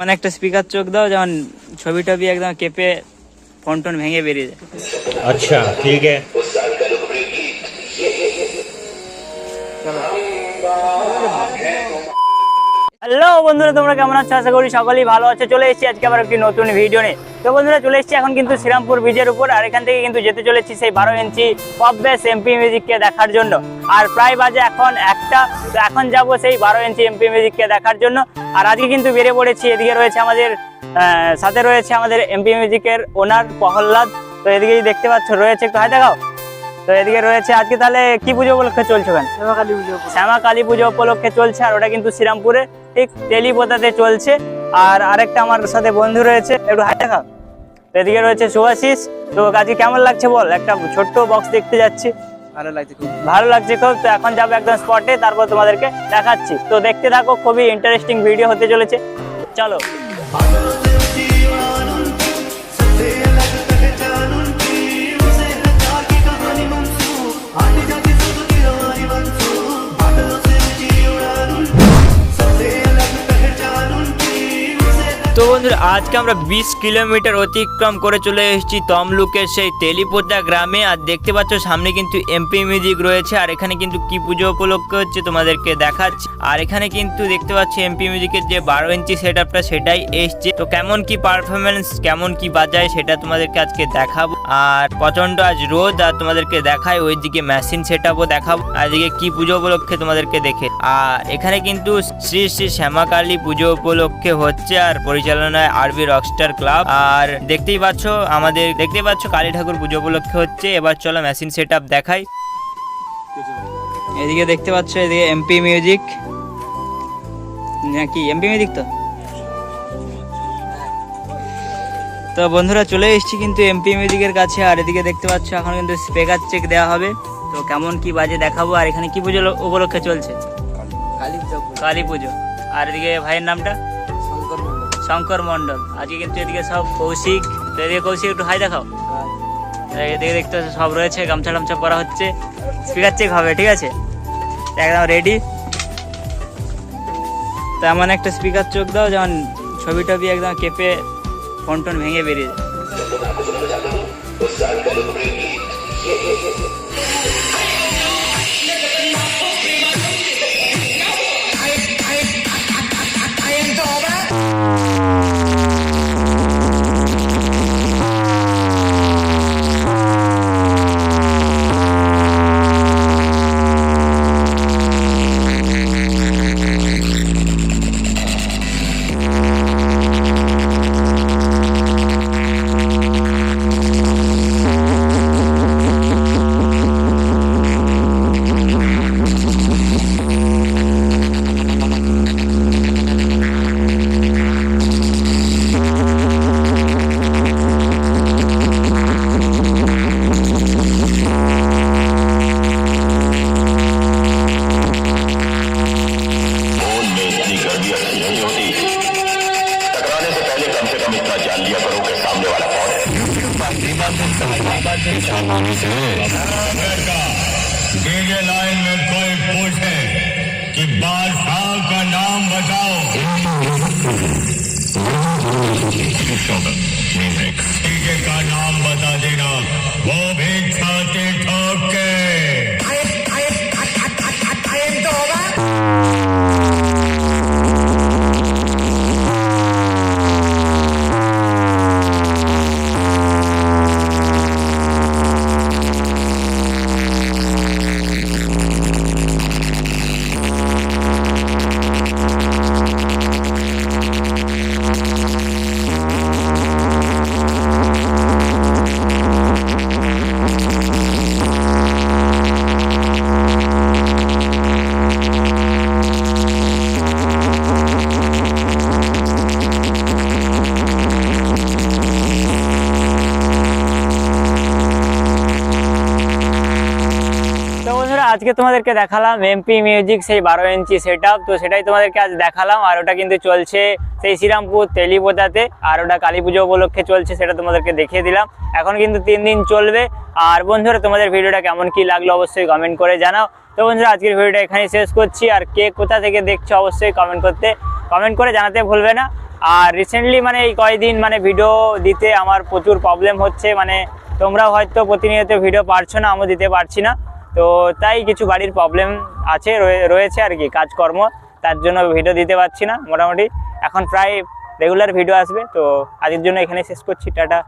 মানে একটা স্পিকার চোখ দাও যেমন ছবি টবি একদম কেঁপে ফোন টোন ভেঙে বেরিয়ে যায় আচ্ছা ঠিক আছে চলো হ্যালো বন্ধুরা তোমরা কেমন আছো? আশা করি সকলেই ভালো আছো। চলে এসেছি আজকে আবার একটি নতুন ভিডিও নিয়ে। তো বন্ধুরা চলে এসেছি এখন কিন্তু শ্রীরামপুর ব্রিজের উপর আর এখান থেকে কিন্তু যেতে চলেছি সেই বারো ইঞ্চি পপ বেস এমপি মিউজিককে দেখার জন্য। আর প্রায় বাজে এখন একটা তো এখন যাব সেই বারো ইঞ্চি এমপি মিউজিককে দেখার জন্য। আর আজকে কিন্তু বেড়ে পড়েছি এদিকে রয়েছে আমাদের সাথে রয়েছে আমাদের এমপি মিউজিকের ওনার প্রহ্লাদ। তো এদিকে দেখতে পাচ্ছ রয়েছে একটু হাই দেখাও। তো এদিকে রয়েছে আজকে তাহলে কি পুজো উপলক্ষে চলছে ওখানে? কালী পুজো শ্যামা কালী পুজো উপলক্ষে চলছে আর ওটা কিন্তু শ্রীরামপুরে। ঠিক তেলিপোতাতে চলছে। আর আরেকটা আমার সাথে বন্ধু রয়েছে একটু হাই দেখা এদিকে রয়েছে সুভাশিস তো আজকে কেমন লাগছে বল? একটা ছোট্ট বক্স দেখতে যাচ্ছি। ভালো লাগছে খুব। ভালো লাগছে খুব। তো এখন যাব একদম স্পটে তারপর তোমাদেরকে দেখাচ্ছি। তো দেখতে থাকো খুবই ইন্টারেস্টিং ভিডিও হতে চলেছে। চলো। তো বন্ধুরা, আজকে আমরা বিশ কিলোমিটার অতিক্রম করে চলে এসেছি তমলুকের সেই তেলিপোতা গ্রামে। আর দেখতে পাচ্ছ, সামনে কিন্তু এমপি মিউজিক রয়েছে। আর এখানে কিন্তু কি পুজো উপলক্ষে হচ্ছে তোমাদেরকে দেখাচ্ছি। আর এখানে কিন্তু দেখতে পাচ্ছি এমপি মিউজিকের যে বারো ইঞ্চি সেট সেটাই এসছে। তো কেমন কি পারফরমেন্স কেমন কি বাজায়, সেটা তোমাদেরকে আজকে দেখাবো। আর প্রচণ্ড আজ রোদ, আর তোমাদেরকে দেখাই, ওইদিকে মেশিন সেট আপও দেখাবো এদিকে কি পুজো উপলক্ষে তোমাদেরকে দেখে। আর এখানে কিন্তু শ্রী শ্রী শ্যামাকালী পুজো উপলক্ষে হচ্ছে, আর পরিচালনায় আরবি রকস্টার ক্লাব আর দেখতেই পাচ্ছ, আমাদের, দেখতেই পাচ্ছ কালী ঠাকুর পুজো উপলক্ষে হচ্ছে, এবার চলো মেশিন সেট আপ দেখাই। এদিকে দেখতে পাচ্ছ, এদিকে এমপি মিউজিক নাকি এমপি মিউজিক তো? তো বন্ধুরা চলে এসেছি কিন্তু এমপি মিউজিকের কাছে, আর এদিকে দেখতে পাচ্ছ এখন কিন্তু স্পিকার চেক দেওয়া হবে। তো কেমন কি বাজে দেখাবো, আর এখানে কি পুজো উপলক্ষে চলছে? কালী পুজো। আর এদিকে ভাইয়ের নামটা? শঙ্কর মন্ডল আজকে কিন্তু এদিকে সব কৌশিক। তো এদিকে কৌশিক, একটু হাই দেখাও। এদিকে দেখতে পাচ্ছ সব রয়েছে, গামছা টামছা পরা হচ্ছে। স্পিকার চেক হবে, ঠিক আছে? একদম রেডি তো এমন একটা স্পিকার চোখ দাও, যেমন ছবি টবি একদম কেঁপে ফোন টোন ভেঙে বেরিয়ে যায়। डीजे लाइन में कोई पूछे कि बादशाह का नाम बताओ। डीजे का नाम बता देना, वो भी छाती ठोक के। তো বন্ধুরা, আজকে তোমাদেরকে দেখালাম এমপি মিউজিক সেই বারো ইঞ্চি সেট তো সেটাই তোমাদেরকে আজ দেখালাম, আর ওটা কিন্তু চলছে সেই শ্রীরামপুর তেলিপোতাতে, আর ওটা কালী পুজো উপলক্ষে চলছে সেটা তোমাদেরকে দেখিয়ে দিলাম। এখন কিন্তু তিন দিন চলবে। আর বন্ধুরা, তোমাদের ভিডিওটা কেমন কি লাগল অবশ্যই কমেন্ট করে জানাও। তো বন্ধুরা, আজকের ভিডিওটা এখানেই শেষ করছি। আর কে কোথা থেকে দেখছ অবশ্যই কমেন্ট করতে কমেন্ট করে জানাতে ভুলবে না। আর রিসেন্টলি মানে এই কয়দিন মানে ভিডিও দিতে আমার প্রচুর প্রবলেম হচ্ছে। মানে তোমরাও হয়তো প্রতিনিয়ত ভিডিও পারছ না, আমিও দিতে পারছি না। তো তাই কিছু বাড়ির প্রবলেম আছে, রয়ে- রয়েছে আর কি, কাজকর্ম। তার জন্য ভিডিও দিতে পারছি না, মোটামুটি। এখন প্রায় রেগুলার ভিডিও আসবে, তো আজকের জন্য এখানে শেষ করছি, টাটা।